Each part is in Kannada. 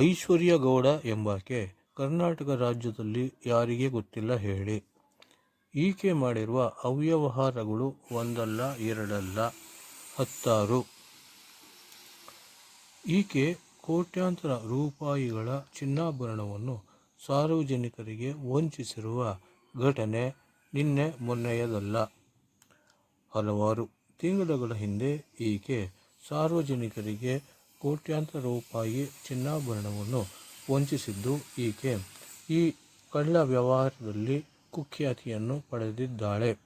ಐಶ್ವರ್ಯ ಗೌಡ ಎಂಬಾಕೆ ಕರ್ನಾಟಕ ರಾಜ್ಯದಲ್ಲಿ ಯಾರಿಗೆ ಗೊತ್ತಿಲ್ಲ ಹೇಳಿ. ಈಕೆ ಮಾಡಿರುವ ಅವ್ಯವಹಾರಗಳು ಒಂದಲ್ಲ, ಎರಡಲ್ಲ, ಹತ್ತಾರು. ಈಕೆ ಕೋಟ್ಯಾಂತರ ರೂಪಾಯಿಗಳ ಚಿನ್ನಾಭರಣವನ್ನು ಸಾರ್ವಜನಿಕರಿಗೆ ವಂಚಿಸಿರುವ ಘಟನೆ ನಿನ್ನೆ ಮೊನ್ನೆಯದಲ್ಲ. ಹಲವಾರು ತಿಂಗಳುಗಳ ಹಿಂದೆ ಈಕೆ ಸಾರ್ವಜನಿಕರಿಗೆ ಕೋಟ್ಯಾಂತರ ರೂಪಾಯಿ ಚಿನ್ನಾಭರಣವನ್ನು ವಂಚಿಸಿದ್ದು ಈಕೆ. ಈ ಕಳ್ಳ ವ್ಯವಹಾರದಲ್ಲಿ ಕುಖ್ಯಾತಿಯನ್ನು ಪಡೆದಿದ್ದಾಳೆ.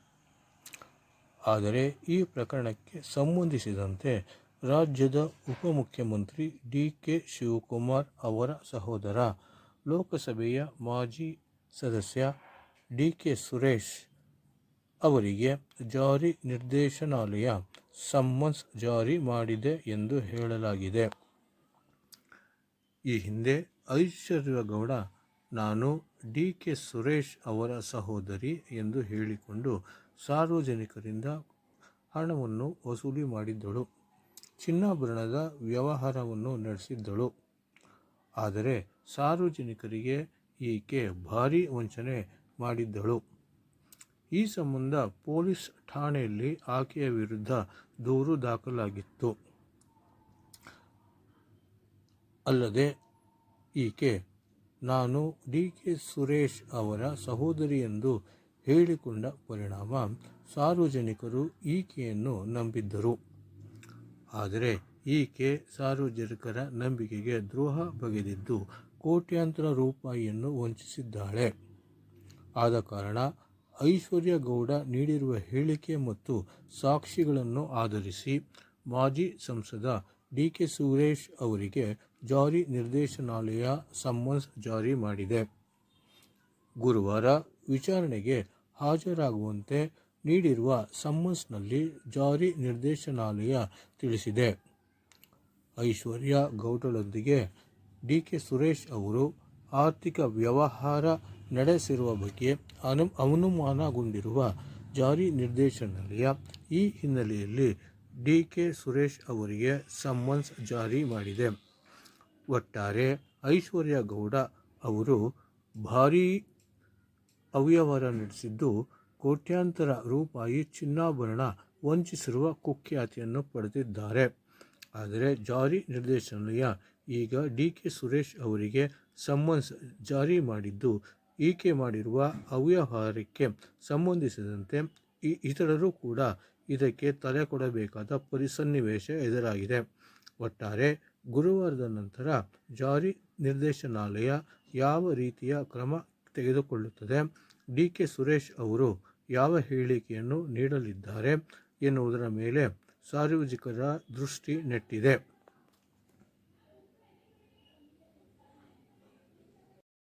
ಆದರೆ ಈ ಪ್ರಕರಣಕ್ಕೆ ಸಂಬಂಧಿಸಿದಂತೆ ರಾಜ್ಯದ ಉಪಮುಖ್ಯಮಂತ್ರಿ ಡಿ ಕೆ ಶಿವಕುಮಾರ್ ಅವರ ಸಹೋದರ, ಲೋಕಸಭೆಯ ಮಾಜಿ ಸದಸ್ಯ ಡಿ ಕೆ ಸುರೇಶ್ ಅವರಿಗೆ ಜಾರಿ ನಿರ್ದೇಶನಾಲಯ ಸಮ್ಮನ್ಸ್ ಜಾರಿ ಮಾಡಿದೆ ಎಂದು ಹೇಳಲಾಗಿದೆ. ಈ ಹಿಂದೆ ಐಶ್ವರ್ಯಗೌಡ, ನಾನು ಡಿ ಕೆ ಸುರೇಶ್ ಅವರ ಸಹೋದರಿ ಎಂದು ಹೇಳಿಕೊಂಡು ಸಾರ್ವಜನಿಕರಿಂದ ಹಣವನ್ನು ವಸೂಲಿ ಮಾಡಿದ್ದಳು. ಚಿನ್ನಾಭರಣದ ವ್ಯವಹಾರವನ್ನು ನಡೆಸಿದ್ದಳು. ಆದರೆ ಸಾರ್ವಜನಿಕರಿಗೆ ಈಕೆ ಭಾರೀ ವಂಚನೆ ಮಾಡಿದ್ದಳು. ಈ ಸಂಬಂಧ ಪೊಲೀಸ್ ಠಾಣೆಯಲ್ಲಿ ಆಕೆಯ ವಿರುದ್ಧ ದೂರು ದಾಖಲಾಗಿತ್ತು. ಅಲ್ಲದೆ ಈಕೆ, ನಾನು ಡಿ ಕೆ ಸುರೇಶ್ ಅವರ ಸಹೋದರಿ ಎಂದು ಹೇಳಿಕೊಂಡ ಪರಿಣಾಮ ಸಾರ್ವಜನಿಕರು ಈಕೆಯನ್ನು ನಂಬಿದ್ದರು. ಆದರೆ ಈಕೆ ಸಾರ್ವಜನಿಕರ ನಂಬಿಕೆಗೆ ದ್ರೋಹ ಬಗೆದಿದ್ದು ಕೋಟ್ಯಾಂತರ ರೂಪಾಯಿಯನ್ನು ವಂಚಿಸಿದ್ದಾಳೆ. ಆದ ಕಾರಣ ಐಶ್ವರ್ಯ ಗೌಡ ನೀಡಿರುವ ಹೇಳಿಕೆ ಮತ್ತು ಸಾಕ್ಷಿಗಳನ್ನು ಆಧರಿಸಿ ಮಾಜಿ ಸಂಸದ ಡಿ ಕೆ ಸುರೇಶ್ ಅವರಿಗೆ ಜಾರಿ ನಿರ್ದೇಶನಾಲಯ ಸಮನ್ಸ್ ಜಾರಿ ಮಾಡಿದೆ. ಗುರುವಾರ ವಿಚಾರಣೆಗೆ ಹಾಜರಾಗುವಂತೆ ನೀಡಿರುವ ಸಮನ್ಸ್ನಲ್ಲಿ ಜಾರಿ ನಿರ್ದೇಶನಾಲಯ ತಿಳಿಸಿದೆ. ಐಶ್ವರ್ಯ ಗೌಡರೊಂದಿಗೆ ಡಿ ಕೆ ಸುರೇಶ್ ಅವರು ಆರ್ಥಿಕ ವ್ಯವಹಾರ ನಡೆಸಿರುವ ಬಗ್ಗೆ ಅನು, ಅನುಮಾನಗೊಂಡಿರುವ ಜಾರಿ ನಿರ್ದೇಶನಾಲಯ ಈ ಹಿನ್ನೆಲೆಯಲ್ಲಿ ಡಿ ಕೆ ಸುರೇಶ್ ಅವರಿಗೆ ಸಮ್ಮನ್ಸ್ ಜಾರಿ ಮಾಡಿದೆ. ಒಟ್ಟಾರೆ ಐಶ್ವರ್ಯ ಗೌಡ ಅವರು ಭಾರೀ ಅವ್ಯವಹಾರ ನಡೆಸಿದ್ದು, ಕೋಟ್ಯಾಂತರ ರೂಪಾಯಿ ಚಿನ್ನಾಭರಣ ವಂಚಿಸಿರುವ ಕುಖ್ಯಾತಿಯನ್ನು ಪಡೆದಿದ್ದಾರೆ. ಆದರೆ ಜಾರಿ ನಿರ್ದೇಶನಾಲಯ ಈಗ ಡಿ ಕೆ ಸುರೇಶ್ ಅವರಿಗೆ ಸಮ್ಮನ್ಸ್ ಜಾರಿ ಮಾಡಿದ್ದು ಈಕೆ ಮಾಡಿರುವ ಅವ್ಯವಹಾರಕ್ಕೆ ಸಂಬಂಧಿಸಿದಂತೆ ಇತರರು ಕೂಡ ಇದಕ್ಕೆ ತಲೆ ಕೊಡಬೇಕಾದ ಪರಿಸನ್ನಿವೇಶ ಎದುರಾಗಿದೆ. ಒಟ್ಟಾರೆ ಗುರುವಾರದ ನಂತರ ಜಾರಿ ನಿರ್ದೇಶನಾಲಯ ಯಾವ ರೀತಿಯ ಕ್ರಮ ತೆಗೆದುಕೊಳ್ಳುತ್ತದೆ, ಡಿ ಕೆ ಸುರೇಶ್ ಅವರು ಯಾವ ಹೇಳಿಕೆಯನ್ನು ನೀಡಲಿದ್ದಾರೆ ಎನ್ನುವುದರ ಮೇಲೆ ಸಾರ್ವಜನಿಕರ ದೃಷ್ಟಿ ನೆಟ್ಟಿದೆ.